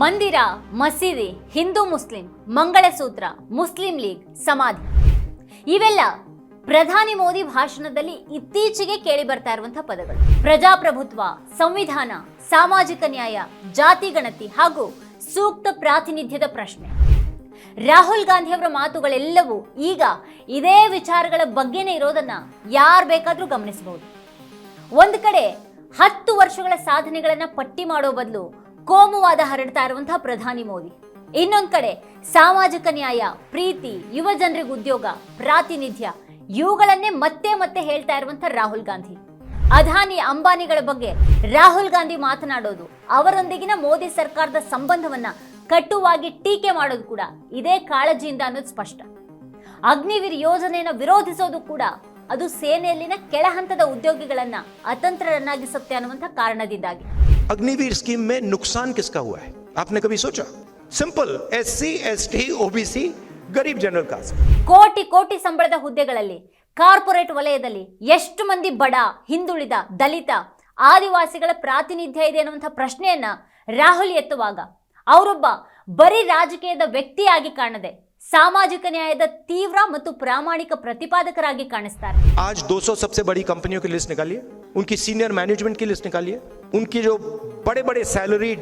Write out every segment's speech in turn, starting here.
ಮಂದಿರ, ಮಸೀದಿ, ಹಿಂದೂ, ಮುಸ್ಲಿಂ, ಮಂಗಳಸೂತ್ರ, ಮುಸ್ಲಿಂ ಲೀಗ್, ಸಮಾಧಿ. ಇವೆಲ್ಲ ಪ್ರಧಾನಿ ಮೋದಿ ಭಾಷಣದಲ್ಲಿ ಇತ್ತೀಚೆಗೆ ಕೇಳಿ ಬರ್ತಾ ಇರುವಂತಹ ಪದಗಳು. ಪ್ರಜಾಪ್ರಭುತ್ವ, ಸಂವಿಧಾನ, ಸಾಮಾಜಿಕ ನ್ಯಾಯ, ಜಾತಿ ಗಣತಿ ಹಾಗೂ ಸೂಕ್ತ ಪ್ರಾತಿನಿಧ್ಯದ ಪ್ರಶ್ನೆ. ರಾಹುಲ್ ಗಾಂಧಿ ಅವರ ಮಾತುಗಳೆಲ್ಲವೂ ಈಗ ಇದೇ ವಿಚಾರಗಳ ಬಗ್ಗೆನೇ ಇರೋದನ್ನ ಯಾರು ಬೇಕಾದರೂ ಗಮನಿಸಬಹುದು ಒಂದು ಕಡೆ ಹತ್ತು ವರ್ಷಗಳ ಸಾಧನೆಗಳನ್ನ ಪಟ್ಟಿ ಮಾಡೋ ಬದಲು ಕೋಮುವಾದ ಹರಡ್ತಾ ಇರುವಂತಹ ಪ್ರಧಾನಿ ಮೋದಿ. ಇನ್ನೊಂದು ಕಡೆ ಸಾಮಾಜಿಕ ನ್ಯಾಯ, ಪ್ರೀತಿ, ಯುವ ಜನರಿಗೆ ಉದ್ಯೋಗ, ಪ್ರಾತಿನಿಧ್ಯ, ಇವುಗಳನ್ನೇ ಮತ್ತೆ ಮತ್ತೆ ಹೇಳ್ತಾ ಇರುವಂತಹ ರಾಹುಲ್ ಗಾಂಧಿ. ಅಧಾನಿ ಅಂಬಾನಿಗಳ ಬಗ್ಗೆ ರಾಹುಲ್ ಗಾಂಧಿ ಮಾತನಾಡೋದು ಅವರೊಂದಿಗಿನ ಮೋದಿ ಸರ್ಕಾರದ ಸಂಬಂಧವನ್ನ ಕಟುವಾಗಿ ಟೀಕೆ ಮಾಡೋದು ಕೂಡ ಇದೇ ಕಾಳಜಿಯಿಂದ ಅನ್ನೋದು ಸ್ಪಷ್ಟ. ಅಗ್ನಿವೀರ್ ಯೋಜನೆಯನ್ನು ವಿರೋಧಿಸೋದು ಕೂಡ ಅದು ಸೇನೆಯಲ್ಲಿನ ಕೆಳಹಂತದ ಉದ್ಯೋಗಿಗಳನ್ನ ಅತಂತ್ರರನ್ನಾಗಿಸುತ್ತೆ ಅನ್ನುವಂಥ ಕಾರಣದಿಂದಾಗಿ. अग्निवीर स्कीम में नुकसान किसका हुआ है आपने कभी सोचा simple S C S T OBC गरीब जनरल कास्ट ಕೋಟಿ ಕೋಟಿ ಸಂಬಳದ ಹುದ್ದೆಗಳಲ್ಲಿ ಕಾರ್ಪೊರೇಟ್ ವಲಯದಲ್ಲಿ ಎಷ್ಟು ಮಂದಿ ಬಡ ಹಿಂದುಳಿದ ದಲಿತ ಆದಿವಾಸಿಗಳ ಪ್ರಾತಿನಿಧ್ಯ ಇದೆ ಅನ್ನುವಂಥ ಪ್ರಶ್ನೆಯನ್ನ ರಾಹುಲ್ ಎತ್ತುವಾಗ ಅವರೊಬ್ಬ ಬರೀ ರಾಜಕೀಯದ ವ್ಯಕ್ತಿಯಾಗಿ ಕಾಣದೆ ಸಾಮಾಜಿಕ ನ್ಯಾಯದ ತೀವ್ರ ಮತ್ತು ಪ್ರಾಮಾಣಿಕ ಪ್ರತಿಪಾದಕರಾಗಿ ಕಾಣಿಸ್ತಾರೆ आज 200 सबसे बड़ी कंपनियों की लिस्ट निकालिए उनकी सीनियर मैनेजमेंट की लिस्ट निकालिए उनकी जो बड़े बड़े सैलरी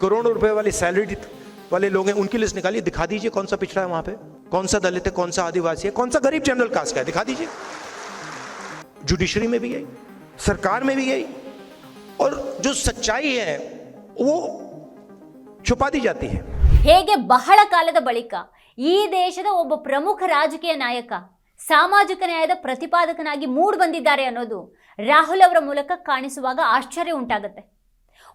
करोड़ों रुपए वाली सैलरी वाले लोग हैं उनकी लिस्ट निकालिए दिखा दीजिए कौन सा पिछड़ा है वहां पे कौन सा दलित है कौन सा आदिवासी है कौन सा गरीब जनरल कास्ट का है दिखा दीजिए जुडिशरी में भी यही सरकार में भी यही और जो सच्चाई है वो छुपा दी जाती है ಹೇಗೆ ಬಹಳ ಕಾಲದ ಬಳಿಕ ಈ ದೇಶದ ಒಬ್ಬ ಪ್ರಮುಖ ರಾಜಕೀಯ ನಾಯಕ ಸಾಮಾಜಿಕ ನ್ಯಾಯದ ಪ್ರತಿಪಾದಕನಾಗಿ ಮೂಡ್ ಬಂದಿದ್ದಾರೆ ಅನ್ನೋದು ರಾಹುಲ್ ಅವರ ಮೂಲಕ ಕಾಣಿಸುವಾಗ ಆಶ್ಚರ್ಯ ಉಂಟಾಗುತ್ತೆ.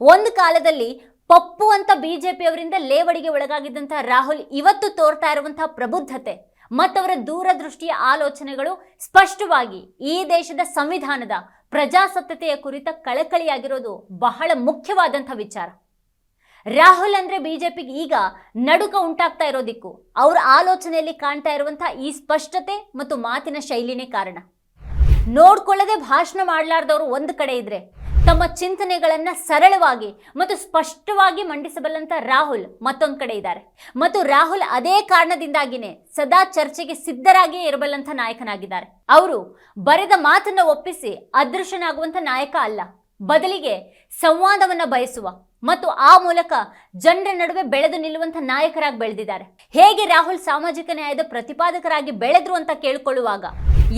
ಒಂದು ಕಾಲದಲ್ಲಿ ಪಪ್ಪು ಅಂತ ಬಿಜೆಪಿಯವರಿಂದ ಲೇವಡಿಗೆ ಒಳಗಾಗಿದ್ದಂತಹ ರಾಹುಲ್ ಇವತ್ತು ತೋರ್ತಾ ಇರುವಂತಹ ಪ್ರಬುದ್ಧತೆ ಮತ್ತವರ ದೂರದೃಷ್ಟಿಯ ಆಲೋಚನೆಗಳು ಸ್ಪಷ್ಟವಾಗಿ ಈ ದೇಶದ ಸಂವಿಧಾನದ ಪ್ರಜಾಸತ್ತತೆಯ ಕುರಿತ ಕಳಕಳಿಯಾಗಿರೋದು ಬಹಳ ಮುಖ್ಯವಾದಂಥ ವಿಚಾರ. ರಾಹುಲ್ ಅಂದ್ರೆ ಬಿಜೆಪಿಗೆ ಈಗ ನಡುಕ ಉಂಟಾಗ್ತಾ ಇರೋದಿಕ್ಕೂ ಅವರ ಆಲೋಚನೆಯಲ್ಲಿ ಕಾಣ್ತಾ ಇರುವಂತಹ ಈ ಸ್ಪಷ್ಟತೆ ಮತ್ತು ಮಾತಿನ ಶೈಲಿನೇ ಕಾರಣ. ನೋಡ್ಕೊಳ್ಳದೆ ಭಾಷಣ ಮಾಡಲಾರ್ದವರು ಒಂದು ಕಡೆ ಇದ್ರೆ. ತಮ್ಮ ಚಿಂತನೆಗಳನ್ನು ಸರಳವಾಗಿ ಮತ್ತು ಸ್ಪಷ್ಟವಾಗಿ ಮಂಡಿಸಬಲ್ಲಂತ ರಾಹುಲ್ ಮತ್ತೊಂದು ಕಡೆ ಇದ್ದಾರೆ. ಮತ್ತು ರಾಹುಲ್ ಅದೇ ಕಾರಣದಿಂದಾಗಿನೇ ಸದಾ ಚರ್ಚೆಗೆ ಸಿದ್ಧರಾಗಿಯೇ ಇರಬಲ್ಲಂಥ ನಾಯಕನಾಗಿದ್ದಾರೆ. ಅವರು ಬರೆದ ಮಾತನ್ನ ಒಪ್ಪಿಸಿ ಅದೃಶ್ಯನಾಗುವಂಥ ನಾಯಕ ಅಲ್ಲ. ಬದಲಿಗೆ ಸಂವಾದವನ್ನ ಬಯಸುವ ಮತ್ತು ಆ ಮೂಲಕ ಜನರ ನಡುವೆ ಬೆಳೆದು ನಿಲ್ಲುವಂಥ ನಾಯಕರಾಗಿ ಬೆಳೆದಿದ್ದಾರೆ. ಹೇಗೆ ರಾಹುಲ್ ಸಾಮಾಜಿಕ ನ್ಯಾಯದ ಪ್ರತಿಪಾದಕರಾಗಿ ಬೆಳೆದ್ರು ಅಂತ ಕೇಳಿಕೊಳ್ಳುವಾಗ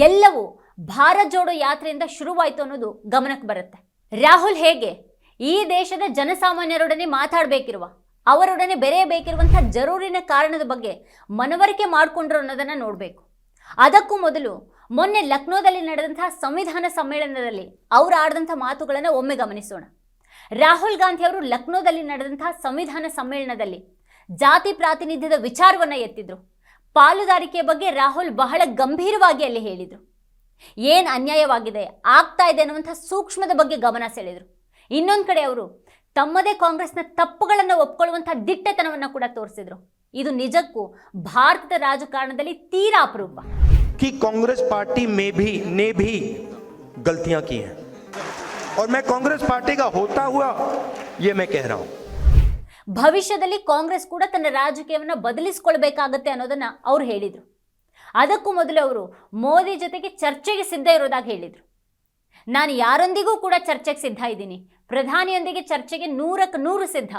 ಎಲ್ಲವೂ ಭಾರತ್ ಜೋಡೋ ಯಾತ್ರೆಯಿಂದ ಶುರುವಾಯಿತು ಅನ್ನೋದು ಗಮನಕ್ಕೆ ಬರುತ್ತೆ. ರಾಹುಲ್ ಹೇಗೆ? ಈ ದೇಶದ ಜನಸಾಮಾನ್ಯರೊಡನೆ ಮಾತಾಡಬೇಕಿರುವ, ಅವರೊಡನೆ ಬೆರೆಯಬೇಕಿರುವಂತಹ ಜರೂರಿನ ಕಾರಣದ ಬಗ್ಗೆ ಮನವರಿಕೆ ಮಾಡಿಕೊಂಡ್ರು ಅನ್ನೋದನ್ನ ನೋಡಬೇಕು. ಅದಕ್ಕೂ ಮೊದಲು ಮೊನ್ನೆ ಲಕ್ನೋದಲ್ಲಿ ನಡೆದಂತಹ ಸಂವಿಧಾನ ಸಮ್ಮೇಳನದಲ್ಲಿ ಅವರು ಆಡಿದಂಥ ಮಾತುಗಳನ್ನು ಒಮ್ಮೆ ಗಮನಿಸೋಣ. ರಾಹುಲ್ ಗಾಂಧಿ ಅವರು ಲಕ್ನೋದಲ್ಲಿ ನಡೆದಂತಹ ಸಂವಿಧಾನ ಸಮ್ಮೇಳನದಲ್ಲಿ ಜಾತಿ ಪ್ರಾತಿನಿಧ್ಯದ ವಿಚಾರವನ್ನ ಎತ್ತಿದ್ರು. ಪಾಲುದಾರಿಕೆಯ ಬಗ್ಗೆ ರಾಹುಲ್ ಬಹಳ ಗಂಭೀರವಾಗಿ ಅಲ್ಲಿ ಹೇಳಿದರು. ಏನು ಅನ್ಯಾಯವಾಗಿದೆ ಆಗ್ತಾ ಇದೆ ಅನ್ನುವಂಥ ಸೂಕ್ಷ್ಮದ ಬಗ್ಗೆ ಗಮನ ಸೆಳೆದರು ಇನ್ನೊಂದು ಕಡೆ ಅವರು ತಮ್ಮದೇ ಕಾಂಗ್ರೆಸ್ನ ತಪ್ಪುಗಳನ್ನು ಒಪ್ಕೊಳ್ಳುವಂಥ ದಿಟ್ಟತನವನ್ನು ಕೂಡ ತೋರಿಸಿದ್ರು ಇದು ನಿಜಕ್ಕೂ ಭಾರತದ ರಾಜಕಾರಣದಲ್ಲಿ ತೀರಾ ಅಪರೂಪ कि कांग्रेस पार्टी में भी ने भी गलतियां की हैं और मैं कांग्रेस पार्टी का होता हुआ ये मैं कह रहा हूं ಭವಿಷ್ಯದಲ್ಲಿ ಕಾಂಗ್ರೆಸ್ ಕೂಡ ತನ್ನ ರಾಜಕೀಯವನ್ನು ಬದಲಿಸಿಕೊಳ್ಬೇಕಾಗತ್ತೆ ಅನ್ನೋದನ್ನ ಅವ್ರು ಹೇಳಿದರು ಅದಕ್ಕೂ ಮೊದಲು ಅವರು ಮೋದಿ ಜೊತೆಗೆ ಚರ್ಚೆಗೆ ಸಿದ್ಧ ಇರೋದಾಗಿ ಹೇಳಿದರು ನಾನು ಯಾರೊಂದಿಗೂ ಕೂಡ ಚರ್ಚೆಗೆ ಸಿದ್ಧ ಇದ್ದೀನಿ ಪ್ರಧಾನಿಯೊಂದಿಗೆ ಚರ್ಚೆಗೆ ನೂರಕ್ಕೆ ನೂರು ಸಿದ್ಧ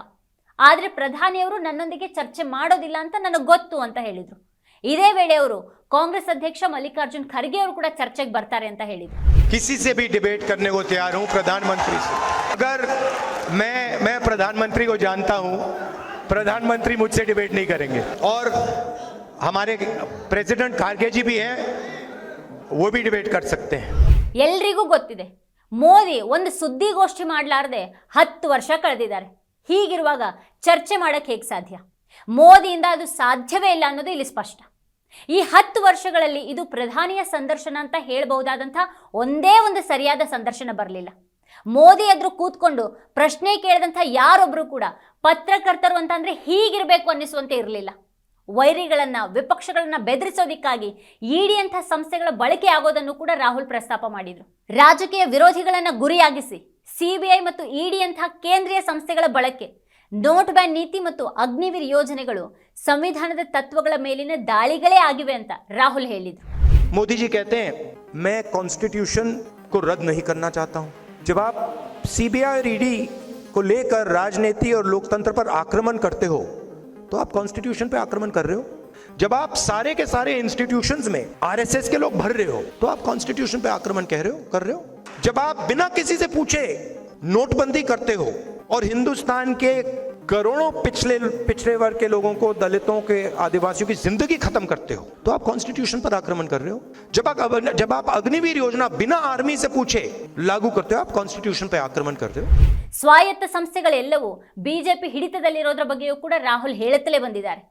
ಆದರೆ ಪ್ರಧಾನಿಯವರು ನನ್ನೊಂದಿಗೆ ಚರ್ಚೆ ಮಾಡೋದಿಲ್ಲ ಅಂತ ನನಗೆ ಗೊತ್ತು ಅಂತ ಹೇಳಿದರು ಇದೇ ವೇಳೆ ಅವರು ಕಾಂಗ್ರೆಸ್ ಅಧ್ಯಕ್ಷ ಮಲ್ಲಿಕಾರ್ಜುನ್ ಖರ್ಗೆ ಅವರು ಕೂಡ ಚರ್ಚೆಗೆ ಬರ್ತಾರೆ ಅಂತ ಹೇಳಿದರು किसी से भी डिबेट करने को तैयार हूं प्रधानमंत्री से अगर मैं मैं प्रधानमंत्री को जानता हूं प्रधानमंत्री मुझसे डिबेट नहीं करेंगे और हमारे प्रेसिडेंट खारगे जी भी हैं वो भी डिबेट कर सकते हैं ಎಲ್ರಿಗೂ ಗೊತ್ತಿದೆ ಮೋದಿ ಒಂದು ಸುದ್ದಿಗೋಷ್ಠಿ ಮಾಡಲಾರದೆ ಹತ್ತು ವರ್ಷ ಕಳೆದಿದ್ದಾರೆ ಹೀಗಿರುವಾಗ ಚರ್ಚೆ ಮಾಡಕ್ಕೆ ಹೇಗೆ ಸಾಧ್ಯ ಮೋದಿಯಿಂದ ಅದು ಸಾಧ್ಯವೇ ಇಲ್ಲ ಅನ್ನೋದು ಇಲ್ಲಿ ಸ್ಪಷ್ಟ ಈ ಹತ್ತು ವರ್ಷಗಳಲ್ಲಿ ಇದು ಪ್ರಧಾನಿಯ ಸಂದರ್ಶನ ಅಂತ ಹೇಳಬಹುದಾದಂಥ ಒಂದೇ ಒಂದು ಸರಿಯಾದ ಸಂದರ್ಶನ ಬರಲಿಲ್ಲ ಮೋದಿ ಎದುರು ಕೂತ್ಕೊಂಡು ಪ್ರಶ್ನೆ ಕೇಳಿದಂಥ ಯಾರೊಬ್ಬರು ಕೂಡ ಪತ್ರಕರ್ತರು ಅಂತಂದ್ರೆ ಹೀಗಿರಬೇಕು ಅನ್ನಿಸುವಂತೆ ಇರಲಿಲ್ಲ ವೈರಿಗಳನ್ನ ವಿಪಕ್ಷಗಳನ್ನ ಬೆದರಿಸೋದಿಕ್ಕಾಗಿ ಇಡಿ ಅಂತ ಸಂಸ್ಥೆಗಳ ಬಳಕೆ ಆಗೋದನ್ನು ಕೂಡ ರಾಹುಲ್ ಪ್ರಸ್ತಾಪ ಮಾಡಿದ್ರು ರಾಜಕೀಯ ವಿರೋಧಿಗಳನ್ನ ಗುರಿಯಾಗಿಸಿ ಸಿಬಿಐ ಮತ್ತು ಇಡಿ ಅಂತಹ ಕೇಂದ್ರೀಯ ಸಂಸ್ಥೆಗಳ ಬಳಕೆ ನೋಟ್ ಬ್ಯಾನ್ ನೀತಿ ಮತ್ತು ಅಗ್ನಿವೀರ್ ಯೋಜನೆಗಳು ಸಂವಿಧಾನದ ತತ್ವಗಳ ಮೇಲಿನ ದಾಳಿಗಳೇ ಆಗಿವೆ ಅಂತ ರಾಹುಲ್ ಹೇಳಿದರು मोदी जी कहते हैं मैं कॉन्स्टिट्यूशन को रद्द नहीं करना चाहता हूं जब आप सीबीआई और ईडी को लेकर राजनीति और लोकतंत्र पर आक्रमण करते हो तो आप कॉन्स्टिट्यूशन पे आक्रमण कर रहे हो। जब आप सारे के सारे इंस्टीट्यूशंस में आरएसएस के लोग भर रहे हो तो आप कॉन्स्टिट्यूशन पे आक्रमण कह रहे हो, कर रहे हो। जब आप बिना किसी से पूछे नोटबंदी करते हो और हिंदुस्तान के करोड़ों पिछले, पिछड़े वर्ग के लोगों को, दलितों के आदिवासियों की ज़िंदगी खत्म करते हो तो आप कॉन्स्टिट्यूशन पर आक्रमण कर रहे हो। जब आप जब आप अग्निवीर योजना बिना आर्मी से पूछे लागू करते हो, आप कॉन्स्टिट्यूशन पर आक्रमण कर रहे हो। ಸ್ವಾಯತ್ತ ಸಂಸ್ಥೆಗಳೆಲ್ಲವೂ ಬಿಜೆಪಿ ಹಿಡಿತದಲ್ಲಿರೋದ್ರ ಬಗ್ಗೆಯೂ ಕೂಡ ರಾಹುಲ್ ಹೇಳುತ್ತಲೇ ಬಂದಿದ್ದಾರೆ.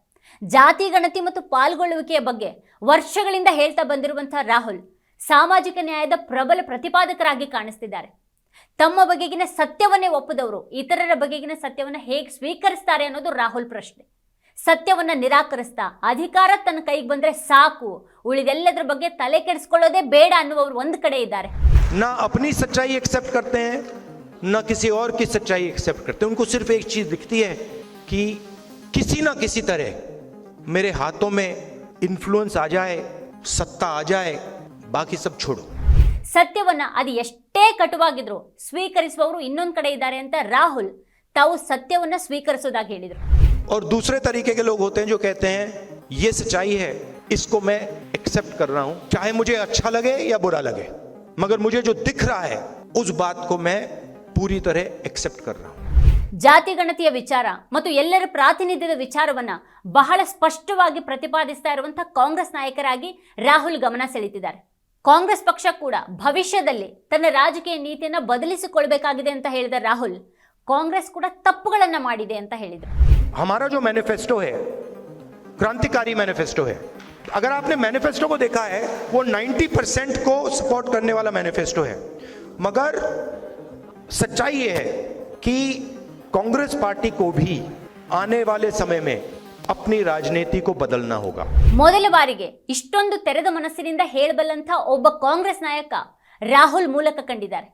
ಜಾತಿ ಗಣತಿ ಮತ್ತು ಪಾಲ್ಗೊಳ್ಳುವಿಕೆಯ ಬಗ್ಗೆ ವರ್ಷಗಳಿಂದ ಹೇಳ್ತಾ ಬಂದಿರುವಂತಹ ರಾಹುಲ್ ಸಾಮಾಜಿಕ ನ್ಯಾಯದ ಪ್ರಬಲ ಪ್ರತಿಪಾದಕರಾಗಿ ಕಾಣಿಸ್ತಿದ್ದಾರೆ. ತಮ್ಮ ಬಗೆಗಿನ ಸತ್ಯವನ್ನೇ ಒಪ್ಪದವರು ಇತರರ ಬಗೆಗಿನ ಸತ್ಯವನ್ನು ಹೇಗೆ ಸ್ವೀಕರಿಸ್ತಾರೆ ಅನ್ನೋದು ರಾಹುಲ್ ಪ್ರಶ್ನೆ. ಸತ್ಯವನ್ನ ನಿರಾಕರಿಸ್ತಾ ಅಧಿಕಾರ ತನ್ನ ಕೈಗೆ ಬಂದ್ರೆ ಸಾಕು, ಉಳಿದೆಲ್ಲದರ ಬಗ್ಗೆ ತಲೆ ಕೆಡಿಸ್ಕೊಳ್ಳೋದೇ ಬೇಡ ಅನ್ನುವರು ಒಂದು ಕಡೆ ಇದ್ದಾರೆ. ನಾ ಅಪನಿ ಸಚ್ಚಾಯಿ ಎಕ್ಸೆಪ್ಟ್ ಕರ್ತೇ ना किसी और की सच्चाई एक्सेप्ट करते हैं उनको सिर्फ एक चीज दिखती है कि किसी ना किसी तरह मेरे हाथों में इन्फ्लुएंस आ जाए सत्ता आ जाए बाकी सब छोड़ो ಸತ್ಯವನ್ನ ಅದು ಎಷ್ಟೇ ಕಟುವಾಗಿದ್ರು ಸ್ವೀಕರಿಸುವವರು ಇನ್ನೊಂದು ಕಡೆ ಇದ್ದಾರೆ ಅಂತ ರಾಹುಲ್ ತಾವು ಸತ್ಯವನ್ನ ಸ್ವೀಕರಿಸೋದಾಗಿ ಹೇಳಿದರು और दूसरे तरीके के लोग होते हैं जो कहते हैं ये सच्चाई है इसको मैं एक्सेप्ट कर रहा हूं चाहे मुझे अच्छा लगे या बुरा लगे मगर मुझे जो दिख रहा है उस बात को मैं पूरी तरह एक्सेप्ट कर रहा हूं ಜಾತಿ ಗಣತಿಯ ವಿಚಾರ ಮತ್ತು ಎಲ್ಲರ ಪ್ರಾತಿನಿಧ್ಯದ ವಿಚಾರವನ್ನ ಬಹಳ ಸ್ಪಷ್ಟವಾಗಿ ಪ್ರತಿಪಾದಿಸ್ತಾ ಇರುವಂತಹ ಕಾಂಗ್ರೆಸ್ ನಾಯಕರಾಗಿ ರಾಹುಲ್ ಗಮನ ಸೆಳೀತಿದ್ದಾರೆ ಕಾಂಗ್ರೆಸ್ ಪಕ್ಷ ಕೂಡ ಭವಿಷ್ಯದಲ್ಲಿ ತನ್ನ ರಾಜಕೀಯ ನೀತಿಯನ್ನ ಬದಲಿಸಿಕೊಳ್ಬೇಕಾಗಿದೆ ಅಂತ ಹೇಳಿದ ರಾಹುಲ್ ಕಾಂಗ್ರೆಸ್ ಕೂಡ ತಪ್ಪುಗಳನ್ನ ಮಾಡಿದೆ ಅಂತ ಹೇಳಿದರು हमारा जो मैनिफेस्टो है क्रांतिकारी मैनिफेस्टो है अगर आपने मैनिफेस्टो को देखा है वो 90 परसेंट को सपोर्ट करने वाला मैनिफेस्टो है मगर सच्चाई ये है कि कांग्रेस पार्टी को भी आने वाले समय में अपनी राजनीति को बदलना होगा ಮೊದಲ ಬಾರಿಗೆ ಇಷ್ಟೊಂದು ತೆರೆದ ಮನಸ್ಸಿನಿಂದ ಹೇಳಬಲ್ಲಂಥ ಒಬ್ಬ ಕಾಂಗ್ರೆಸ್ ನಾಯಕ ರಾಹುಲ್ ಮೂಲಕ ಕಂಡಿದ್ದಾರೆ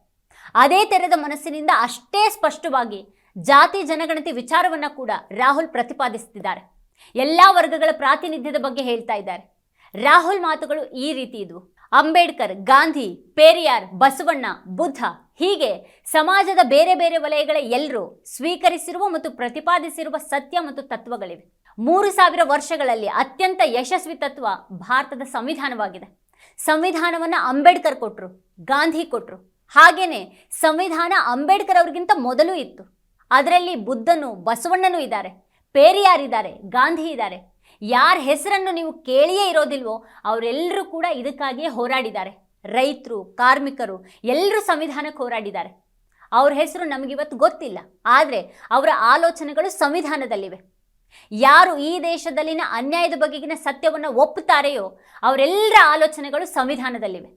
ಅದೇ ತೆರೆದ ಮನಸ್ಸಿನಿಂದ ಅಷ್ಟೇ ಸ್ಪಷ್ಟವಾಗಿ ಜಾತಿ ಜನಗಣತಿ ವಿಚಾರವನ್ನ ಕೂಡ ರಾಹುಲ್ ಪ್ರತಿಪಾದಿಸುತ್ತಿದ್ದಾರೆ ಎಲ್ಲಾ ವರ್ಗಗಳ ಪ್ರಾತಿನಿಧ್ಯದ ಬಗ್ಗೆ ಹೇಳ್ತಾ ಇದ್ದಾರೆ ರಾಹುಲ್ ಮಾತುಗಳು ಈ ರೀತಿ ಇದ್ವು ಅಂಬೇಡ್ಕರ್ ಗಾಂಧಿ ಪೇರಿಯಾರ್ ಬಸವಣ್ಣ ಬುದ್ಧ ಹೀಗೆ ಸಮಾಜದ ಬೇರೆ ಬೇರೆ ವಲಯಗಳ ಎಲ್ಲರೂ ಸ್ವೀಕರಿಸಿರುವ ಮತ್ತು ಪ್ರತಿಪಾದಿಸಿರುವ ಸತ್ಯ ಮತ್ತು ತತ್ವಗಳಿವೆ. ಮೂರು ಸಾವಿರ ವರ್ಷಗಳಲ್ಲಿ ಅತ್ಯಂತ ಯಶಸ್ವಿ ತತ್ವ ಭಾರತದ ಸಂವಿಧಾನವಾಗಿದೆ. ಸಂವಿಧಾನವನ್ನ ಅಂಬೇಡ್ಕರ್ ಕೊಟ್ಟರು ಗಾಂಧಿ ಕೊಟ್ಟರು ಹಾಗೇನೆ ಸಂವಿಧಾನ ಅಂಬೇಡ್ಕರ್ ಅವ್ರಿಗಿಂತ ಮೊದಲು ಇತ್ತು. ಅದರಲ್ಲಿ ಬುದ್ಧನು, ಬಸವಣ್ಣನೂ ಇದ್ದಾರೆ, ಪೇರಿಯಾರಿದ್ದಾರೆ, ಗಾಂಧಿ ಇದ್ದಾರೆ. ಯಾರ ಹೆಸರನ್ನು ನೀವು ಕೇಳಿಯೇ ಇರೋದಿಲ್ವೋ ಅವರೆಲ್ಲರೂ ಕೂಡ ಇದಕ್ಕಾಗಿಯೇ ಹೋರಾಡಿದ್ದಾರೆ. ರೈತರು, ಕಾರ್ಮಿಕರು ಎಲ್ಲರೂ ಸಂವಿಧಾನಕ್ಕೆ ಹೋರಾಡಿದ್ದಾರೆ. ಅವ್ರ ಹೆಸರು ನಮಗಿವತ್ತು ಗೊತ್ತಿಲ್ಲ, ಆದರೆ ಅವರ ಆಲೋಚನೆಗಳು ಸಂವಿಧಾನದಲ್ಲಿವೆ. ಯಾರು ಈ ದೇಶದಲ್ಲಿನ ಅನ್ಯಾಯದ ಬಗೆಗಿನ ಸತ್ಯವನ್ನು ಒಪ್ಪುತ್ತಾರೆಯೋ ಅವರೆಲ್ಲರ ಆಲೋಚನೆಗಳು ಸಂವಿಧಾನದಲ್ಲಿವೆ.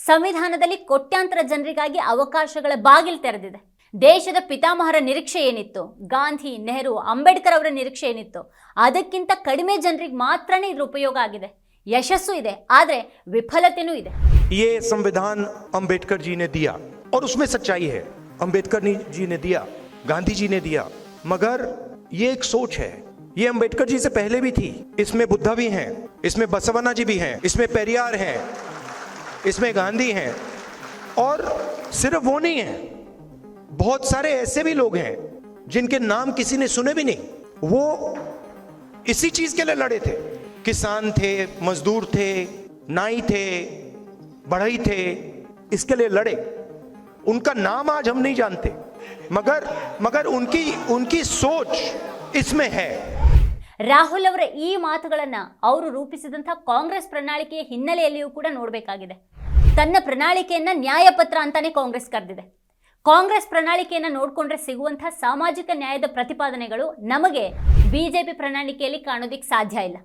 ಸಂವಿಧಾನದಲ್ಲಿ ಕೋಟ್ಯಾಂತರ ಜನರಿಗಾಗಿ ಅವಕಾಶಗಳ ಬಾಗಿಲು ತೆರೆದಿದೆ. ದೇಶದ ಪಿತಾಮಹರ ನಿರೀಕ್ಷೆ ಏನಿತ್ತು? ಗಾಂಧಿ, ನೆಹರು, ಅಂಬೇಡ್ಕರ್ ಅವರ ನಿರೀಕ್ಷೆ ಏನಿತ್ತು? ಅದಕ್ಕಿಂತ ಕಡಿಮೆ ಜನರಿಗೆ ಮಾತ್ರನೇ ಇದ್ರ ಉಪಯೋಗ ಆಗಿದೆ. ಯಶಸ್ಸು ಇದೆ, ಆದರೆ ವಿಫಲತೆನೂ ಇದೆ. ये संविधान अंबेडकर जी ने दिया। और उसमें सच्चाई है। अंबेडकर जी ने दिया, गांधी जी ने दिया। मगर ये एक सोच है। ये अंबेडकर जी से पहले भी थी। इसमें बुद्धा भी हैं, इसमें बसवना जी भी हैं, इसमें पेरियार हैं, इसमें गांधी हैं। और सिर्फ़ वो नहीं है। बहुत सारे ऐसे भी लोग हैं, जिनके नाम किसी ने सुने भी नहीं। वो इसी चीज़ के लिए लड़े थे। किसान थे, मजदूर थे, नाई थे बढ़ई थे इसके लिए लड़े उनका नाम आज हम नहीं जानते मगर मगर उनकी उनकी सोच इसमें है ರಾಹುಲ್ ಅವರ ಈ ಮಾತುಗಳನ್ನ ಅವರು ರೂಪಿಸಿದಂಥ ಕಾಂಗ್ರೆಸ್ ಪ್ರಣಾಳಿಕೆಯ ಹಿನ್ನೆಲೆಯಲ್ಲಿಯೂ ಕೂಡ ನೋಡಬೇಕಾಗಿದೆ ತನ್ನ ಪ್ರಣಾಳಿಕೆಯನ್ನ ನ್ಯಾಯಪತ್ರ ಅಂತಾನೆ ಕಾಂಗ್ರೆಸ್ ಕರೆದಿದೆ ಕಾಂಗ್ರೆಸ್ ಪ್ರಣಾಳಿಕೆಯನ್ನ ನೋಡಿಕೊಂಡ್ರೆ ಸಿಗುವಂತಹ ಸಾಮಾಜಿಕ ನ್ಯಾಯದ ಪ್ರತಿಪಾದನೆಗಳು ನಮಗೆ ಬಿಜೆಪಿ ಪ್ರಣಾಳಿಕೆಯಲ್ಲಿ ಕಾಣೋದಿಕ್ ಸಾಧ್ಯ ಇಲ್ಲ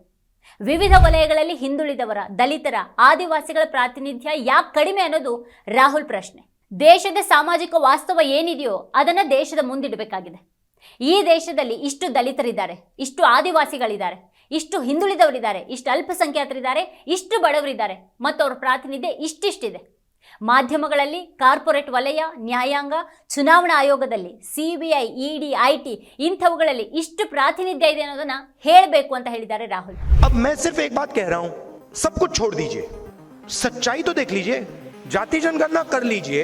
ವಿವಿಧ ವಲಯಗಳಲ್ಲಿ ಹಿಂದುಳಿದವರ, ದಲಿತರ, ಆದಿವಾಸಿಗಳ ಪ್ರಾತಿನಿಧ್ಯ ಯಾಕೆ ಕಡಿಮೆ ಅನ್ನೋದು ರಾಹುಲ್ ಪ್ರಶ್ನೆ. ದೇಶದ ಸಾಮಾಜಿಕ ವಾಸ್ತವ ಏನಿದೆಯೋ ಅದನ್ನ ದೇಶದ ಮುಂದಿಡಬೇಕಾಗಿದೆ. ಈ ದೇಶದಲ್ಲಿ ಇಷ್ಟು ದಲಿತರಿದ್ದಾರೆ, ಇಷ್ಟು ಆದಿವಾಸಿಗಳಿದ್ದಾರೆ, ಇಷ್ಟು ಹಿಂದುಳಿದವರಿದ್ದಾರೆ, ಇಷ್ಟು ಅಲ್ಪಸಂಖ್ಯಾತರಿದ್ದಾರೆ, ಇಷ್ಟು ಬಡವರಿದ್ದಾರೆ ಮತ್ತು ಅವರ ಪ್ರಾತಿನಿಧ್ಯ ಇಷ್ಟಿಷ್ಟಿದೆ. ಮಾಧ್ಯಮಗಳಲ್ಲಿ ಕಾರ್ಪೊರೇಟ್ ವಲಯ ನ್ಯಾಯಾಂಗ ಚುನಾವಣಾ ಆಯೋಗದಲ್ಲಿ ಸಿಬಿಐ ಇಡಿ ಐಟಿ ಇಂಥವುಗಳಲ್ಲಿ ಇಷ್ಟು ಪ್ರಾತಿನಿಧ್ಯ ಇದೆ ಅನ್ನೋದನ್ನ ಹೇಳಬೇಕು ಅಂತ ಹೇಳಿದ್ದಾರೆ ರಾಹುಲ್ अब मैं सिर्फ एक बात कह रहा हूं सब कुछ छोड़ दीजिए सच्चाई तो देख लीजिए जाति जनगणना कर लीजिए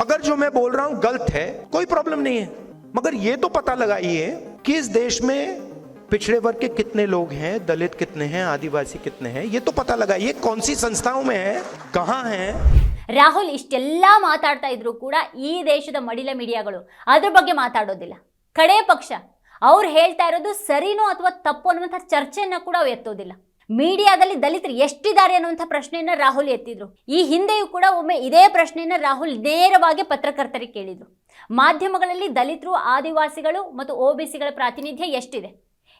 अगर जो मैं बोल रहा हूं गलत है कोई प्रॉब्लम नहीं है मगर ये तो पता लगाइए कि इस देश में पिछड़े वर्ग के कितने लोग हैं दलित कितने हैं आदिवासी कितने हैं ये तो पता लगाइए कौन सी संस्थाओं में है कहां है ರಾಹುಲ್ ಇಷ್ಟೆಲ್ಲ ಮಾತಾಡ್ತಾ ಇದ್ರು ಕೂಡ ಈ ದೇಶದ ಮಡಿಲ ಮೀಡಿಯಾಗಳು ಅದ್ರ ಬಗ್ಗೆ ಮಾತಾಡೋದಿಲ್ಲ. ಕಡೇ ಪಕ್ಷ, ಅವ್ರು ಹೇಳ್ತಾ ಇರೋದು ಸರಿನೋ ಅಥವಾ ತಪ್ಪು ಅನ್ನುವಂಥ ಚರ್ಚೆಯನ್ನ ಕೂಡ ಅವ್ರು ಎತ್ತೋದಿಲ್ಲ. ಮೀಡಿಯಾದಲ್ಲಿ ದಲಿತರು ಎಷ್ಟಿದ್ದಾರೆ ಅನ್ನುವಂಥ ಪ್ರಶ್ನೆಯನ್ನ ರಾಹುಲ್ ಎತ್ತಿದ್ರು. ಈ ಹಿಂದೆಯೂ ಕೂಡ ಒಮ್ಮೆ ಇದೇ ಪ್ರಶ್ನೆಯನ್ನು ರಾಹುಲ್ ನೇರವಾಗಿ ಪತ್ರಕರ್ತರಿಗೆ ಕೇಳಿದ್ರು. ಮಾಧ್ಯಮಗಳಲ್ಲಿ ದಲಿತರು, ಆದಿವಾಸಿಗಳು ಮತ್ತು ಒ ಬಿ ಸಿಗಳ ಪ್ರಾತಿನಿಧ್ಯ ಎಷ್ಟಿದೆ?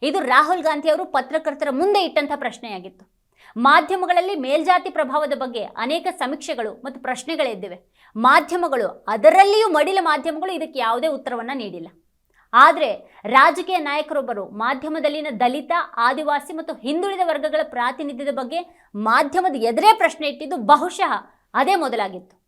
ಇದು ರಾಹುಲ್ ಗಾಂಧಿ ಅವರು ಪತ್ರಕರ್ತರ ಮುಂದೆ ಇಟ್ಟಂಥ ಪ್ರಶ್ನೆಯಾಗಿತ್ತು. ಮಾಧ್ಯಮಗಳಲ್ಲಿ ಮೇಲ್ಜಾತಿ ಪ್ರಭಾವದ ಬಗ್ಗೆ ಅನೇಕ ಸಮೀಕ್ಷೆಗಳು ಮತ್ತು ಪ್ರಶ್ನೆಗಳಿದ್ದಿವೆ. ಮಾಧ್ಯಮಗಳು ಅದರಲ್ಲಿಯೂ ಮಡಿಲ ಮಾಧ್ಯಮಗಳು ಇದಕ್ಕೆ ಯಾವುದೇ ಉತ್ತರವನ್ನು ನೀಡಿಲ್ಲ. ಆದರೆ ರಾಜಕೀಯ ನಾಯಕರೊಬ್ಬರು ಮಾಧ್ಯಮದಲ್ಲಿನ ದಲಿತ, ಆದಿವಾಸಿ ಮತ್ತು ಹಿಂದುಳಿದ ವರ್ಗಗಳ ಪ್ರಾತಿನಿಧ್ಯದ ಬಗ್ಗೆ ಮಾಧ್ಯಮದ ಎದುರೇ ಪ್ರಶ್ನೆ ಇಟ್ಟಿದ್ದು ಬಹುಶಃ ಅದೇ ಮೊದಲಾಗಿತ್ತು.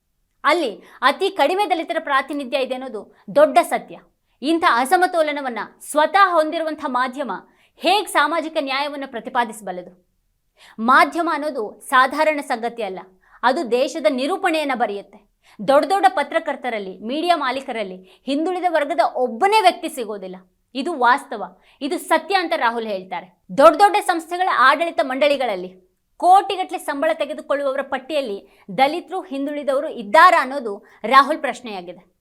ಅಲ್ಲಿ ಅತಿ ಕಡಿಮೆ ದಲಿತರ ಪ್ರಾತಿನಿಧ್ಯ ಇದೆ ಅನ್ನೋದು ದೊಡ್ಡ ಸತ್ಯ. ಇಂಥ ಅಸಮತೋಲನವನ್ನ ಸ್ವತಃ ಹೊಂದಿರುವಂಥ ಮಾಧ್ಯಮ ಹೇಗೆ ಸಾಮಾಜಿಕ ನ್ಯಾಯವನ್ನು ಪ್ರತಿಪಾದಿಸಬಲ್ಲದು? ಮಾಧ್ಯಮ ಅನ್ನೋದು ಸಾಧಾರಣ ಸಂಗತಿ ಅಲ್ಲ. ಅದು ದೇಶದ ನಿರೂಪಣೆಯನ್ನು ಬರೆಯುತ್ತೆ. ದೊಡ್ಡ ದೊಡ್ಡ ಪತ್ರಕರ್ತರಲ್ಲಿ ಮೀಡಿಯಾ ಮಾಲೀಕರಲ್ಲಿ ಹಿಂದುಳಿದ ವರ್ಗದ ಒಬ್ಬನೇ ವ್ಯಕ್ತಿ ಸಿಗೋದಿಲ್ಲ. ಇದು ವಾಸ್ತವ. ಇದು ಸತ್ಯ ಅಂತ ರಾಹುಲ್ ಹೇಳ್ತಾರೆ. ದೊಡ್ಡ ದೊಡ್ಡ ಸಂಸ್ಥೆಗಳ ಆಡಳಿತ ಮಂಡಳಿಗಳಲ್ಲಿ ಕೋಟಿಗಟ್ಟಲೆ ಸಂಬಳ ತೆಗೆದುಕೊಳ್ಳುವವರ ಪಟ್ಟಿಯಲ್ಲಿ ದಲಿತರು, ಹಿಂದುಳಿದವರು ಇದ್ದಾರಾ ಅನ್ನೋದು ರಾಹುಲ್ ಪ್ರಶ್ನೆಯಾಗಿದೆ.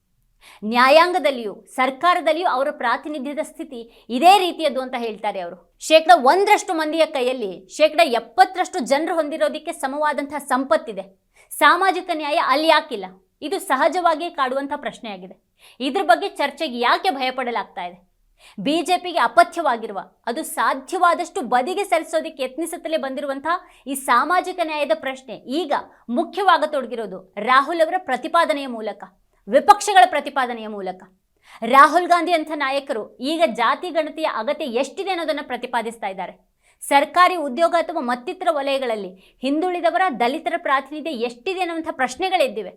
ನ್ಯಾಯಾಂಗದಲ್ಲಿಯೂ, ಸರ್ಕಾರದಲ್ಲಿಯೂ ಅವರ ಪ್ರಾತಿನಿಧ್ಯದ ಸ್ಥಿತಿ ಇದೇ ರೀತಿಯದ್ದು ಅಂತ ಹೇಳ್ತಾರೆ ಅವರು. ಶೇಕಡ ಒಂದರಷ್ಟು ಮಂದಿಯ ಕೈಯಲ್ಲಿ ಶೇಕಡ ಎಪ್ಪತ್ತರಷ್ಟು ಜನರು ಹೊಂದಿರೋದಕ್ಕೆ ಸಮವಾದಂತಹ ಸಂಪತ್ತಿದೆ. ಸಾಮಾಜಿಕ ನ್ಯಾಯ ಅಲ್ಲಿ ಯಾಕಿಲ್ಲ? ಇದು ಸಹಜವಾಗಿ ಕಾಡುವಂಥ ಪ್ರಶ್ನೆಯಾಗಿದೆ. ಇದ್ರ ಬಗ್ಗೆ ಚರ್ಚೆಗೆ ಯಾಕೆ ಭಯಪಡಲಾಗ್ತಾ ಇದೆ? ಬಿಜೆಪಿಗೆ ಅಪಥ್ಯವಾಗಿರುವ, ಅದು ಸಾಧ್ಯವಾದಷ್ಟು ಬದಿಗೆ ಸರಿಸೋದಕ್ಕೆ ಯತ್ನಿಸುತ್ತಲೇ ಬಂದಿರುವಂತಹ ಈ ಸಾಮಾಜಿಕ ನ್ಯಾಯದ ಪ್ರಶ್ನೆ ಈಗ ಮುಖ್ಯವಾಗತೊಡಗಿರೋದು ರಾಹುಲ್ ಅವರ ಪ್ರತಿಪಾದನೆಯ ಮೂಲಕ, ವಿಪಕ್ಷಗಳ ಪ್ರತಿಪಾದನೆಯ ಮೂಲಕ. ರಾಹುಲ್ ಗಾಂಧಿ ಅಂಥ ನಾಯಕರು ಈಗ ಜಾತಿ ಗಣತಿಯ ಅಗತ್ಯ ಎಷ್ಟಿದೆ ಅನ್ನೋದನ್ನು ಪ್ರತಿಪಾದಿಸ್ತಾ ಇದ್ದಾರೆ. ಸರ್ಕಾರಿ ಉದ್ಯೋಗ ಅಥವಾ ಮತ್ತಿತರ ವಲಯಗಳಲ್ಲಿ ಹಿಂದುಳಿದವರ ದಲಿತರ ಪ್ರಾತಿನಿಧ್ಯ ಎಷ್ಟಿದೆ ಅನ್ನುವಂಥ ಪ್ರಶ್ನೆಗಳಿದ್ದಿವೆ.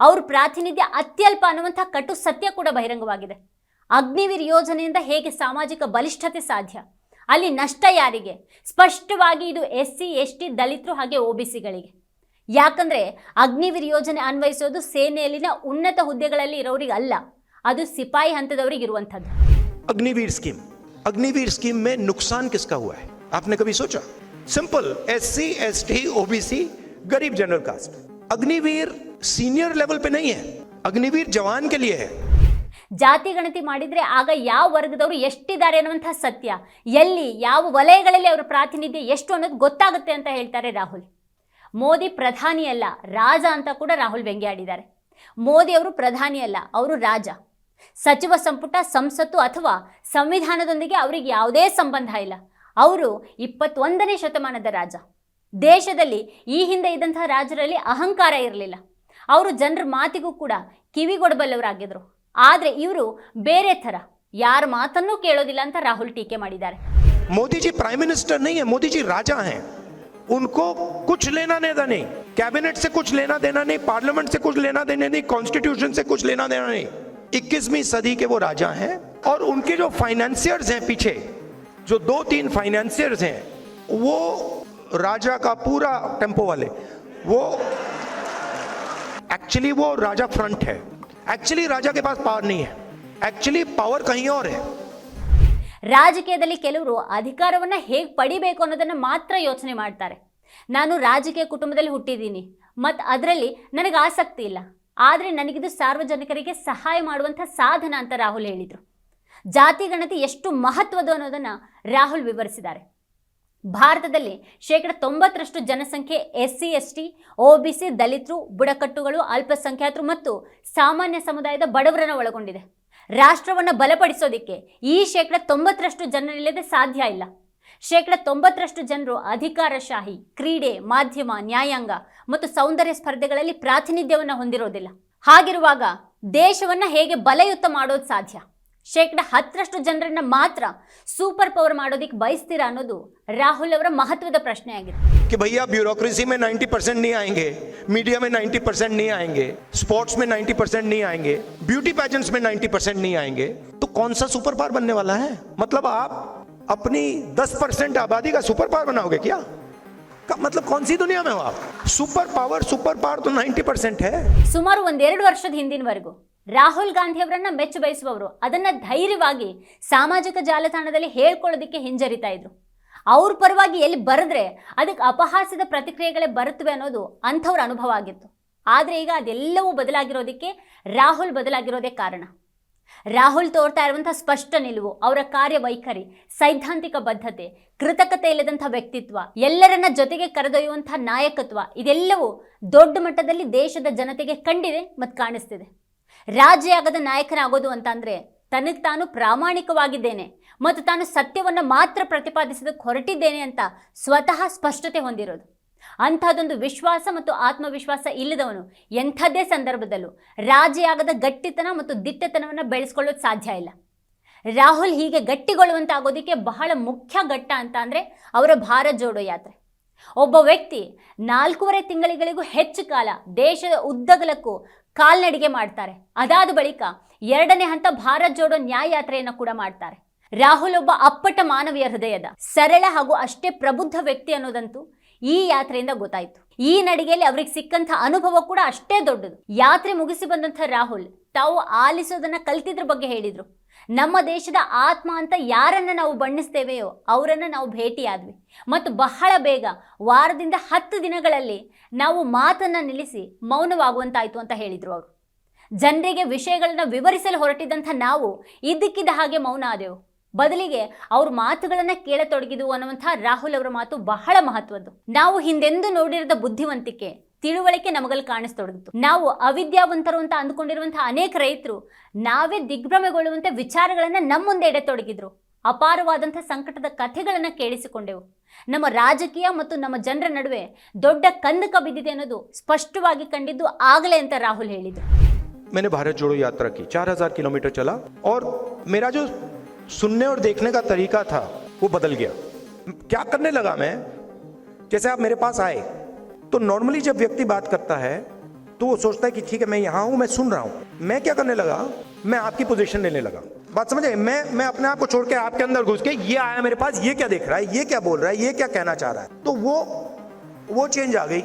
ಅವ್ರ ಪ್ರಾತಿನಿಧ್ಯ ಅತ್ಯಲ್ಪ ಅನ್ನುವಂಥ ಕಟು ಸತ್ಯ ಕೂಡ ಬಹಿರಂಗವಾಗಿದೆ. ಅಗ್ನಿವೀರ್ ಯೋಜನೆಯಿಂದ ಹೇಗೆ ಸಾಮಾಜಿಕ ಬಲಿಷ್ಠತೆ ಸಾಧ್ಯ? ಅಲ್ಲಿ ನಷ್ಟ ಯಾರಿಗೆ? ಸ್ಪಷ್ಟವಾಗಿ ಇದು ಎಸ್ ಸಿ ಎಸ್ ಟಿ ದಲಿತರು ಹಾಗೆ ಒ ಬಿ ಸಿಗಳಿಗೆ. ಯಾಕಂದ್ರೆ ಅಗ್ನಿವೀರ್ ಯೋಜನೆ ಅನ್ವಯಿಸೋದು ಸೇನೆಯಲ್ಲಿನ ಉನ್ನತ ಹುದ್ದೆಗಳಲ್ಲಿ ಇರೋರಿಗೆ ಅಲ್ಲ ಅದು ಸಿಪಾಯಿ ಹಂತದವರಿಗೆ ಇರುವಂಥದ್ದು अग्निवीर स्कीम अग्निवीर स्कीम में नुकसान किसका हुआ है आपने कभी सोचा simple S C S T OBC गरीब general caste Agniveer senior level पे नहीं है अग्निवीर जवान के लिए है ಜಾತಿ ಗಣತಿ ಮಾಡಿದ್ರೆ ಆಗ ಯಾವ ವರ್ಗದವರು ಎಷ್ಟಿದ್ದಾರೆ ಅನ್ನುವಂಥ ಸತ್ಯ ಎಲ್ಲಿ ಯಾವ ವಲಯಗಳಲ್ಲಿ ಅವರ ಪ್ರಾತಿನಿಧ್ಯ ಎಷ್ಟು ಅನ್ನೋದು ಗೊತ್ತಾಗುತ್ತೆ ಅಂತ ಹೇಳ್ತಾರೆ ರಾಹುಲ್ ಮೋದಿ ಪ್ರಧಾನಿ ಅಲ್ಲ ರಾಜ ಅಂತ ಕೂಡ ರಾಹುಲ್ ವ್ಯಂಗ್ಯಾಡಿದ್ದಾರೆ ಮೋದಿ ಅವರು ಪ್ರಧಾನಿ ಅಲ್ಲ ಅವರು ರಾಜ ಸಚಿವ ಸಂಪುಟ ಸಂಸತ್ತು ಅಥವಾ ಸಂವಿಧಾನದೊಂದಿಗೆ ಅವರಿಗೆ ಯಾವುದೇ ಸಂಬಂಧ ಇಲ್ಲ ಅವರು ಇಪ್ಪತ್ತೊಂದನೇ ಶತಮಾನದ ರಾಜ ದೇಶದಲ್ಲಿ ಈ ಹಿಂದೆ ಇದ್ದಂತಹ ರಾಜರಲ್ಲಿ ಅಹಂಕಾರ ಇರಲಿಲ್ಲ ಅವರು ಜನರ ಮಾತಿಗೂ ಕೂಡ ಕಿವಿಗೊಡಬಲ್ಲವರಾಗಿದ್ರು ಆದರೆ ಇವರು ಬೇರೆ ಥರ ಯಾರ ಮಾತನ್ನೂ ಕೇಳೋದಿಲ್ಲ ಅಂತ ರಾಹುಲ್ ಟೀಕೆ ಮಾಡಿದ್ದಾರೆ मोदी जी प्राइम मिनिस्टर नहीं है मोदी जी राजा हैं उनको कुछ लेना देना नहीं कैबिनेट से कुछ लेना देना नहीं पार्लियामेंट से कुछ लेना देना नहीं कॉन्स्टिट्यूशन से कुछ लेना देना नहीं 21वीं सदी के वो राजा हैं और उनके जो फाइनेंसियर्स हैं पीछे जो दो तीन फाइनेंसियर्स हैं वो राजा का पूरा टेम्पो वाले वो एक्चुअली वो राजा फ्रंट है एक्चुअली राजा के पास पावर नहीं है एक्चुअली पावर कहीं और है ರಾಜಕೀಯದಲ್ಲಿ ಕೆಲವರು ಅಧಿಕಾರವನ್ನು ಹೇಗೆ ಪಡಿಬೇಕು ಅನ್ನೋದನ್ನು ಮಾತ್ರ ಯೋಚನೆ ಮಾಡ್ತಾರೆ ನಾನು ರಾಜಕೀಯ ಕುಟುಂಬದಲ್ಲಿ ಹುಟ್ಟಿದ್ದೀನಿ ಮತ್ತು ಅದರಲ್ಲಿ ನನಗೆ ಆಸಕ್ತಿ ಇಲ್ಲ ಆದರೆ ನನಗಿದು ಸಾರ್ವಜನಿಕರಿಗೆ ಸಹಾಯ ಮಾಡುವಂಥ ಸಾಧನ ಅಂತ ರಾಹುಲ್ ಹೇಳಿದರು. ಜಾತಿ ಗಣತಿ ಎಷ್ಟು ಮಹತ್ವದ ಅನ್ನೋದನ್ನು ರಾಹುಲ್ ವಿವರಿಸಿದ್ದಾರೆ. ಭಾರತದಲ್ಲಿ ಶೇಕಡ ತೊಂಬತ್ತರಷ್ಟು ಜನಸಂಖ್ಯೆ S C S T O B C, ದಲಿತರು, ಬುಡಕಟ್ಟುಗಳು, ಅಲ್ಪಸಂಖ್ಯಾತರು ಮತ್ತು ಸಾಮಾನ್ಯ ಸಮುದಾಯದ ಬಡವರನ್ನು ಒಳಗೊಂಡಿದೆ. ರಾಷ್ಟ್ರವನ್ನು ಬಲಪಡಿಸೋದಕ್ಕೆ ಈ ಶೇಕಡ ತೊಂಬತ್ತರಷ್ಟು ಜನರಿಲ್ಲದೆ ಸಾಧ್ಯ ಇಲ್ಲ. ಶೇಕಡ ತೊಂಬತ್ತರಷ್ಟು ಜನರು ಅಧಿಕಾರಶಾಹಿ ಕ್ರೀಡೆ ಮಾಧ್ಯಮ ನ್ಯಾಯಾಂಗ ಮತ್ತು ಸೌಂದರ್ಯ ಸ್ಪರ್ಧೆಗಳಲ್ಲಿ ಪ್ರಾತಿನಿಧ್ಯವನ್ನು ಹೊಂದಿರೋದಿಲ್ಲ ಹಾಗಿರುವಾಗ ದೇಶವನ್ನು ಹೇಗೆ ಬಲಯುತ ಮಾಡೋದು ಸಾಧ್ಯ ಶೇಕಡ ಹತ್ತರಷ್ಟು ಜನರನ್ನ ಮಾತ್ರ ಸೂಪರ್ ಪವರ್ ಮಾಡೋದಿಕ್ಕೆ ಬಯಸ್ತೀರಾ ಅನ್ನೋದು ರಾಹುಲ್ ಅವರ ಮಹತ್ವದ ಪ್ರಶ್ನೆ ಆಗಿದೆ कि भैया ब्यूरोक्रेसी में 90 परसेंट नहीं आएंगे मीडिया में 90 परसेंट नहीं आएंगे स्पोर्ट्स में 90 परसेंट नहीं आएंगे ब्यूटी पैजेंट्स में 90 परसेंट नहीं आएंगे तो कौन सा सुपर पावर बनने वाला है मतलब आप अपनी 10 परसेंट आबादी का सुपर पावर बनाओगे क्या का, मतलब कौन सी दुनिया में हो आप सुपर पावर सुपर पावर तो 90 परसेंट है ಸುಮಾರು ಒಂದೆರಡು ವರ್ಷದ ಹಿಂದಿನವರೆಗೂ ರಾಹುಲ್ ಗಾಂಧಿ ಅವರನ್ನ ಮೆಚ್ಚು ಬಯಸುವವರು ಅದನ್ನ ಧೈರ್ಯವಾಗಿ ಸಾಮಾಜಿಕ ಜಾಲತಾಣದಲ್ಲಿ ಹೇಳ್ಕೊಳ್ಳೋದಕ್ಕೆ ಹಿಂಜರಿತಾ ಇದ್ರು ಅವ್ರ ಪರವಾಗಿ ಎಲ್ಲಿ ಬರೆದ್ರೆ ಅದಕ್ಕೆ ಅಪಹಾಸ್ಯದ ಪ್ರತಿಕ್ರಿಯೆಗಳೇ ಬರುತ್ತವೆ ಅನ್ನೋದು ಅಂಥವ್ರ ಅನುಭವ ಆಗಿತ್ತು ಆದರೆ ಈಗ ಅದೆಲ್ಲವೂ ಬದಲಾಗಿರೋದಕ್ಕೆ ರಾಹುಲ್ ಬದಲಾಗಿರೋದೇ ಕಾರಣ ರಾಹುಲ್ ತೋರ್ತಾ ಇರುವಂಥ ಸ್ಪಷ್ಟ ನಿಲುವು, ಅವರ ಕಾರ್ಯವೈಖರಿ, ಸೈದ್ಧಾಂತಿಕ ಬದ್ಧತೆ, ಕೃತಕತೆ ಇಲ್ಲದಂಥ ವ್ಯಕ್ತಿತ್ವ, ಎಲ್ಲರನ್ನ ಜೊತೆಗೆ ಕರೆದೊಯ್ಯುವಂತಹ ನಾಯಕತ್ವ, ಇದೆಲ್ಲವೂ ದೊಡ್ಡ ಮಟ್ಟದಲ್ಲಿ ದೇಶದ ಜನತೆಗೆ ಕಂಡಿದೆ ಮತ್ತು ಕಾಣಿಸ್ತಿದೆ. ರಾಜ್ಯಾಗದ ನಾಯಕನಾಗೋದು ಅಂತಂದ್ರೆ ತನಗೆ ತಾನು ಪ್ರಾಮಾಣಿಕವಾಗಿದ್ದೇನೆ ಮತ್ತು ತಾನು ಸತ್ಯವನ್ನ ಮಾತ್ರ ಪ್ರತಿಪಾದಿಸೋದಕ್ಕೆ ಹೊರಟಿದ್ದೇನೆ ಅಂತ ಸ್ವತಃ ಸ್ಪಷ್ಟತೆ ಹೊಂದಿರೋದು. ಅಂಥದ್ದೊಂದು ವಿಶ್ವಾಸ ಮತ್ತು ಆತ್ಮವಿಶ್ವಾಸ ಇಲ್ಲದವನು ಎಂಥದ್ದೇ ಸಂದರ್ಭದಲ್ಲೂ ರಾಜಿಯಾಗದ ಗಟ್ಟಿತನ ಮತ್ತು ದಿಟ್ಟತನವನ್ನು ಬೆಳೆಸ್ಕೊಳ್ಳೋದು ಸಾಧ್ಯ ಇಲ್ಲ. ರಾಹುಲ್ ಹೀಗೆ ಗಟ್ಟಿಗೊಳ್ಳುವಂತಾಗೋದಕ್ಕೆ ಬಹಳ ಮುಖ್ಯ ಘಟ್ಟ ಅಂತ ಅಂದರೆ ಅವರ ಭಾರತ್ ಜೋಡೋ ಯಾತ್ರೆ. ಒಬ್ಬ ವ್ಯಕ್ತಿ ನಾಲ್ಕೂವರೆ ತಿಂಗಳಿಗಳಿಗೂ ಹೆಚ್ಚು ಕಾಲ ದೇಶದ ಉದ್ದಗಲಕ್ಕೂ ಕಾಲ್ನಡಿಗೆ ಮಾಡ್ತಾರೆ. ಅದಾದ ಬಳಿಕ ಎರಡನೇ ಹಂತ ಭಾರತ್ ಜೋಡೋ ನ್ಯಾಯ ಯಾತ್ರೆಯನ್ನು ಕೂಡ ಮಾಡ್ತಾರೆ. ರಾಹುಲ್ ಒಬ್ಬ ಅಪ್ಪಟ ಮಾನವೀಯ ಹೃದಯದ ಸರಳ ಹಾಗೂ ಅಷ್ಟೇ ಪ್ರಬುದ್ಧ ವ್ಯಕ್ತಿ ಅನ್ನೋದಂತೂ ಈ ಯಾತ್ರೆಯಿಂದ ಗೊತ್ತಾಯ್ತು. ಈ ನಡಿಗೆಯಲ್ಲಿ ಅವ್ರಿಗೆ ಸಿಕ್ಕಂಥ ಅನುಭವ ಕೂಡ ಅಷ್ಟೇ ದೊಡ್ಡದು. ಯಾತ್ರೆ ಮುಗಿಸಿ ಬಂದಂಥ ರಾಹುಲ್ ತಾವು ಆಲಿಸೋದನ್ನ ಕಲ್ತಿದ್ರ ಬಗ್ಗೆ ಹೇಳಿದ್ರು. ನಮ್ಮ ದೇಶದ ಆತ್ಮ ಅಂತ ಯಾರನ್ನ ನಾವು ಬಣ್ಣಿಸ್ತೇವೆಯೋ ಅವರನ್ನ ನಾವು ಭೇಟಿಯಾದ್ವಿ. ಮತ್ತು ಬಹಳ ಬೇಗ ವಾರದಿಂದ ಹತ್ತು ದಿನಗಳಲ್ಲಿ ನಾವು ಮಾತನ್ನ ನಿಲ್ಲಿಸಿ ಮೌನವಾಗುವಂತಾಯ್ತು ಅಂತ ಹೇಳಿದ್ರು ಅವರು. ಜನರಿಗೆ ವಿಷಯಗಳನ್ನ ವಿವರಿಸಲು ಹೊರಟಿದ್ದಂಥ ನಾವು ಇದ್ದಕ್ಕಿದ್ದ ಹಾಗೆ ಮೌನ ಆದೆವು. ಬದಲಿಗೆ ಅವ್ರ ಮಾತುಗಳನ್ನ ಕೇಳತೊಡಗಿದ್ವು ಅನ್ನುವಂಥ ರಾಹುಲ್ ಅವರ ಮಾತು ಬಹಳ ಮಹತ್ವದ್ದು ನಾವು ಹಿಂದೆಂದೂ ನೋಡಿರದ ಬುದ್ಧಿವಂತಿಕೆ ತಿಳುವಳಿಕೆ ನಮಗಲ್ಲಿ ಕಾಣಿಸ್ತೊಡಗಿತು ನಾವು ಅವಿದ್ಯಾವಂತರು ಅಂತ ಅಂದ್ಕೊಂಡಿರುವಂತಹ ಅನೇಕ ರೈತರು ನಾವೇ ದಿಗ್ಭ್ರಮೆಗೊಳ್ಳುವಂತೆ ವಿಚಾರಗಳನ್ನ ನಮ್ಮ ಮುಂದೆ ಎಡೆತೊಡಗಿದ್ರು ಅಪಾರವಾದಂಥ ಸಂಕಟದ ಕಥೆಗಳನ್ನ ಕೇಳಿಸಿಕೊಂಡೆವು ನಮ್ಮ ರಾಜಕೀಯ ಮತ್ತು ನಮ್ಮ ಜನರ ನಡುವೆ ದೊಡ್ಡ ಕಂದಕ ಬಿದ್ದಿದೆ ಅನ್ನೋದು ಸ್ಪಷ್ಟವಾಗಿ ಕಂಡಿದ್ದು ಆಗಲೇ ಅಂತ ರಾಹುಲ್ ಹೇಳಿದ್ರು मैंने भारत जोड़ो यात्रा की 4000 किलोमीटर चला और मेरा जो सुनने और देखने का तरीका था वो बदल गया क्या करने लगा मैं जैसे आप मेरे पास आए तो नॉर्मली जब व्यक्ति बात करता है तो वो सोचता है कि ठीक है मैं यहाँ हूँ मैं सुन रहा हूँ मैं क्या करने लगा मैं आपकी पोजीशन लेने लगा बात समझे मैं मैं अपने आप को छोड़ के आपके अंदर घुस के ये आया मेरे पास ये क्या देख रहा है ये क्या बोल रहा है ये क्या कहना चाह रहा है तो वो वो चेंज आ गई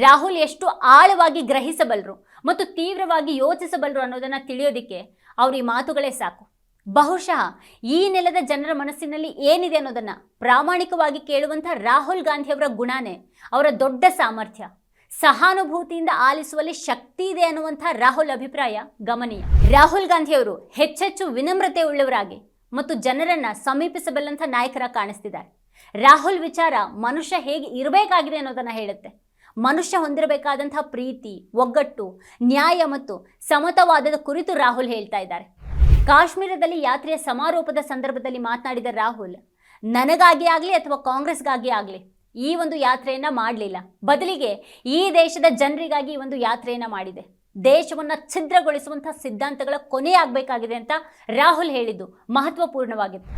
ರಾಹುಲ್ ಎಷ್ಟು ಆಳವಾಗಿ ಗ್ರಹಿಸಬಲ್ಲರು ಮತ್ತು ತೀವ್ರವಾಗಿ ಯೋಚಿಸಬಲ್ಲರು ಅನ್ನೋದನ್ನ ತಿಳಿಯೋದಿಕ್ಕೆ ಅವ್ರ ಈ ಮಾತುಗಳೇ ಸಾಕು ಬಹುಶಃ ಈ ನೆಲದ ಜನರ ಮನಸ್ಸಿನಲ್ಲಿ ಏನಿದೆ ಅನ್ನೋದನ್ನ ಪ್ರಾಮಾಣಿಕವಾಗಿ ಕೇಳುವಂಥ ರಾಹುಲ್ ಗಾಂಧಿ ಅವರ ಗುಣನೇ ಅವರ ದೊಡ್ಡ ಸಾಮರ್ಥ್ಯ. ಸಹಾನುಭೂತಿಯಿಂದ ಆಲಿಸುವಲ್ಲಿ ಶಕ್ತಿ ಇದೆ ಅನ್ನುವಂಥ ರಾಹುಲ್ ಅಭಿಪ್ರಾಯ ಗಮನೀಯ. ರಾಹುಲ್ ಗಾಂಧಿ ಅವರು ಹೆಚ್ಚೆಚ್ಚು ವಿನಮ್ರತೆ ಉಳ್ಳವರಾಗಿ ಮತ್ತು ಜನರನ್ನ ಸಮೀಪಿಸಬಲ್ಲಂಥ ನಾಯಕರ ಕಾಣಿಸ್ತಿದ್ದಾರೆ. ರಾಹುಲ್ ವಿಚಾರ ಮನುಷ್ಯ ಹೇಗೆ ಇರಬೇಕಾಗಿದೆ ಅನ್ನೋದನ್ನ ಹೇಳುತ್ತೆ. ಮನುಷ್ಯ ಹೊಂದಿರಬೇಕಾದಂಥ ಪ್ರೀತಿ, ಒಗ್ಗಟ್ಟು, ನ್ಯಾಯ ಮತ್ತು ಸಮತವಾದದ ಕುರಿತು ರಾಹುಲ್ ಹೇಳ್ತಾ ಇದ್ದಾರೆ. ಕಾಶ್ಮೀರದಲ್ಲಿ ಯಾತ್ರೆಯ ಸಮಾರೋಪದ ಸಂದರ್ಭದಲ್ಲಿ ಮಾತನಾಡಿದ ರಾಹುಲ್, ನನಗಾಗಿ ಆಗಲಿ ಅಥವಾ ಕಾಂಗ್ರೆಸ್ಗಾಗಿ ಆಗಲಿ ಈ ಒಂದು ಯಾತ್ರೆಯನ್ನ ಮಾಡಲಿಲ್ಲ. ಬದಲಿಗೆ ಈ ದೇಶದ ಜನರಿಗಾಗಿ ಒಂದು ಯಾತ್ರೆಯನ್ನ ಮಾಡಿದೆ. ದೇಶವನ್ನು ಛಿದ್ರಗೊಳಿಸುವಂತಹ ಸಿದ್ಧಾಂತಗಳ ಕೊನೆಯಾಗಬೇಕಾಗಿದೆ ಅಂತ ರಾಹುಲ್ ಹೇಳಿದ್ದು ಮಹತ್ವಪೂರ್ಣವಾಗಿತ್ತು.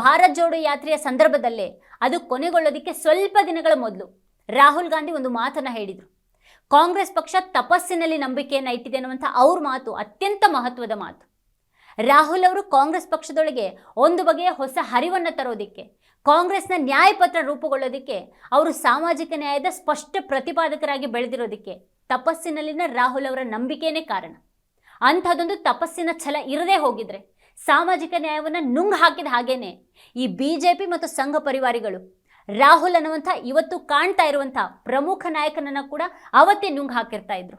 ಭಾರತ್ ಜೋಡೋ ಯಾತ್ರೆಯ ಸಂದರ್ಭದಲ್ಲೇ ಅದು ಕೊನೆಗೊಳ್ಳೋದಕ್ಕೆ ಸ್ವಲ್ಪ ದಿನಗಳ ಮೊದಲು ರಾಹುಲ್ ಗಾಂಧಿ ಒಂದು ಮಾತನ್ನ ಹೇಳಿದರು. ಕಾಂಗ್ರೆಸ್ ಪಕ್ಷ ತಪಸ್ಸಿನಲ್ಲಿ ನಂಬಿಕೆಯನ್ನು ಇಟ್ಟಿದೆ ಅನ್ನುವಂಥ ಅವ್ರ ಮಾತು ಅತ್ಯಂತ ಮಹತ್ವದ ಮಾತು. ರಾಹುಲ್ ಅವರು ಕಾಂಗ್ರೆಸ್ ಪಕ್ಷದೊಳಗೆ ಒಂದು ಬಗೆಯ ಹೊಸ ಹರಿವನ್ನು ತರೋದಿಕ್ಕೆ, ಕಾಂಗ್ರೆಸ್ನ ನ್ಯಾಯಪತ್ರ ರೂಪುಗೊಳ್ಳೋದಿಕ್ಕೆ, ಅವರು ಸಾಮಾಜಿಕ ನ್ಯಾಯದ ಸ್ಪಷ್ಟ ಪ್ರತಿಪಾದಕರಾಗಿ ಬೆಳೆದಿರೋದಿಕ್ಕೆ ತಪಸ್ಸಿನಲ್ಲಿನ ರಾಹುಲ್ ಅವರ ನಂಬಿಕೆನೇ ಕಾರಣ. ಅಂಥದ್ದೊಂದು ತಪಸ್ಸಿನ ಛಲ ಇರದೇ ಹೋಗಿದ್ರೆ ಸಾಮಾಜಿಕ ನ್ಯಾಯವನ್ನು ನುಂಗ್ ಹಾಕಿದ ಹಾಗೇನೆ ಈ ಬಿ ಜೆ ಪಿ ಮತ್ತು ಸಂಘ ಪರಿವಾರಿಗಳು, ರಾಹುಲ್ ಅನ್ನುವಂಥ ಇವತ್ತು ಕಾಣ್ತಾ ಇರುವಂಥ ಪ್ರಮುಖ ನಾಯಕನನ್ನು ಕೂಡ ಅವತ್ತೇ ನುಂಗ್ ಹಾಕಿರ್ತಾ ಇದ್ರು.